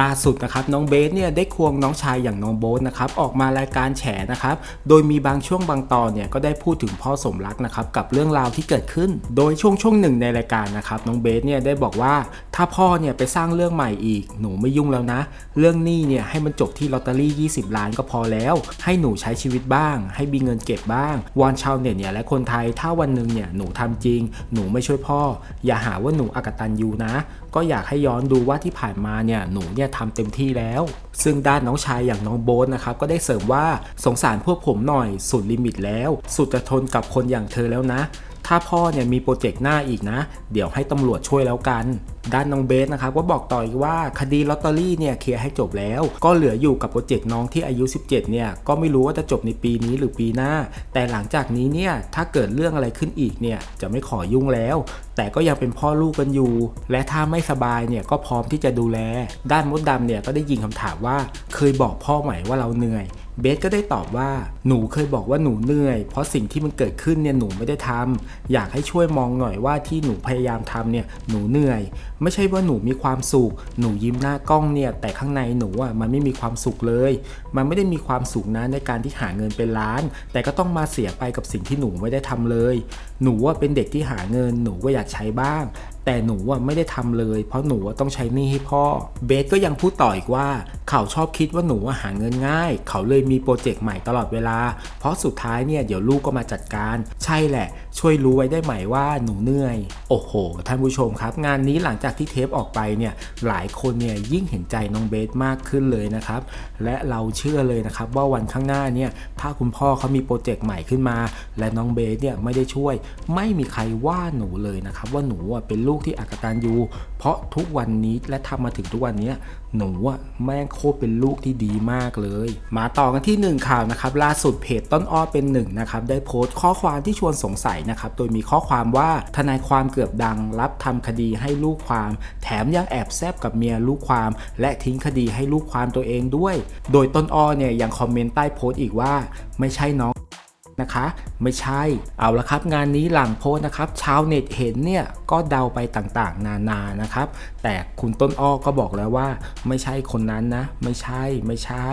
ล่าสุดนะครับน้องเบสเนี่ยได้ควงน้องชายอย่างน้องโบ๊ทนะครับออกมารายการแฉนะครับโดยมีบางช่วงบางตอนเนี่ยก็ได้พูดถึงพ่อสมรักนะครับกับเรื่องราวที่เกิดขึ้น โดยช่วงช่วงหนึ่งในรายการนะครับน้องเบสเนี่ยได้บอกว่าถ้าพ่อเนี่ยไปสร้างเรื่องใหม่อีก หนูไม่ยุ่งแล้วนะ เรื่องนี้เนี่ยให้มันจบที่ลอตเตอรี่ 20 ล้านก็พอแล้ว ให้หนูใช้ชีวิตบ้าง ให้มีเงินเก็บบ้างวอนชาวเน็ตเนี่ยและคนไทยถ้าวันหนึ่งเนี่ยหนูทำจริง หนูไม่ช่วยพ่อ อย่าหาว่าหนูอกตันยูนะ ก็อยากให้ย้อนดูว่าที่ผ่านมาเนี่ยหนูเนี่ยทำเต็มที่แล้ว ซึ่งด้านน้องชายอย่างน้องโบ๊ทนะครับก็ได้เสริมว่าสงสารพวกผมหน่อยสุดลิมิตแล้ว สุดจะทนกับคนอย่างเธอแล้วนะ ถ้าพ่อเนี่ยมีโปรเจกต์หน้าอีกนะ เดี๋ยวให้ตำรวจช่วยแล้วกัน ด้านน้องเบสนะครับก็บอกต่ออีกว่าคดีลอตเตอรี่เนี่ยเคลียร์ให้จบแล้ว ก็เหลืออยู่กับโปรเจกต์น้องที่อายุ 17 เนี่ยก็ไม่รู้ว่าจะจบในปีนี้หรือปีหน้า แต่หลังจากนี้เนี่ยถ้าเกิดเรื่องอะไรขึ้นอีกเนี่ยจะไม่ขอยุ่งแล้ว แต่ก็ยังเป็นพ่อลูกกันอยู่ และถ้าไม่สบายเนี่ยก็พร้อมที่จะดูแล ด้านมดดำเนี่ยก็ได้ยิงคำถามว่า เคยบอกพ่อไหมว่าเราเหนื่อยเบสก็ได้ตอบว่าหนูเคยบอกว่าหนูเหนื่อย เพราะสิ่งที่มันเกิดขึ้นเนี่ยหนูไม่ได้ทำอยากให้ช่วยมองหน่อยว่าที่หนูพยายามทำเนี่ยหนูเหนื่อยไม่ใช่ว่าหนูมีความสุข หนูยิ้มหน้ากล้องเนี่ย แต่ข้างในหนูอะมันไม่มีความสุขเลย มันไม่ได้มีความสุขนะในการที่หาเงินเป็นล้าน แต่ก็ต้องมาเสียไปกับสิ่งที่หนูไม่ได้ทำเลย หนูว่าเป็นเด็กที่หาเงิน หนูก็อยากใช้บ้าง แต่หนูอะไม่ได้ทำเลย เพราะหนูต้องใช้หนี้ให้พ่อ เบสก็ยังพูดต่ออีกว่า เขาชอบคิดว่าหนูหาเงินง่าย เขาเลยมีโปรเจกต์ใหม่ตลอดเวลา เพราะสุดท้ายเนี่ยเดี๋ยวลูกก็มาจัดการ ใช่แหละ ช่วยรู้ไว้ได้ไหมว่าหนูเหนื่อย โอ้โห ท่านผู้ชมครับ งานนี้หลังจากที่เทปออกไปเนี่ยหลายคนเนี่ยยิ่งเห็นใจน้องเบสมากขึ้นเลยนะครับ และเราเชื่อเลยนะครับว่าวันข้างหน้าเนี่ยถ้าคุณพ่อเขามีโปรเจกต์ใหม่ขึ้นมา และน้องเบสเนี่ยไม่ได้ช่วย ไม่มีใครว่าหนูเลยนะครับว่าหนูเป็นลูกที่อักตันยูเพราะทุกวันนี้และทำมาถึงทุกวันนี้หนูแม่งโคตรเป็นลูกที่ดีมากเลย มาต่อกันที่หนึ่งข่าวนะครับล่าสุดเพจต้นอ้อเป็นหนึ่งนะครับได้โพสต์ข้อความที่ชวนสงสัยนะครับโดยมีข้อความว่าทนายความเกือบดัง รับทำคดีให้ลูกความ แถมยังแอบแซบกับเมียลูกความ และทิ้งคดีให้ลูกความตัวเองด้วย โดยต้นอ้อเนี่ยยังคอมเมนต์ใต้โพสต์อีกว่า ไม่ใช่น้อง นะคะ ไม่ใช่เอาละครับ งานนี้หลังโพสนะครับ ชาวเน็ตเห็นเนี่ยก็เดาไปต่างๆ นานานะครับ แต่คุณต้นอ้อก็บอกแล้วว่า ไม่ใช่คนนั้นนะ ไม่ใช่ไม่ใช่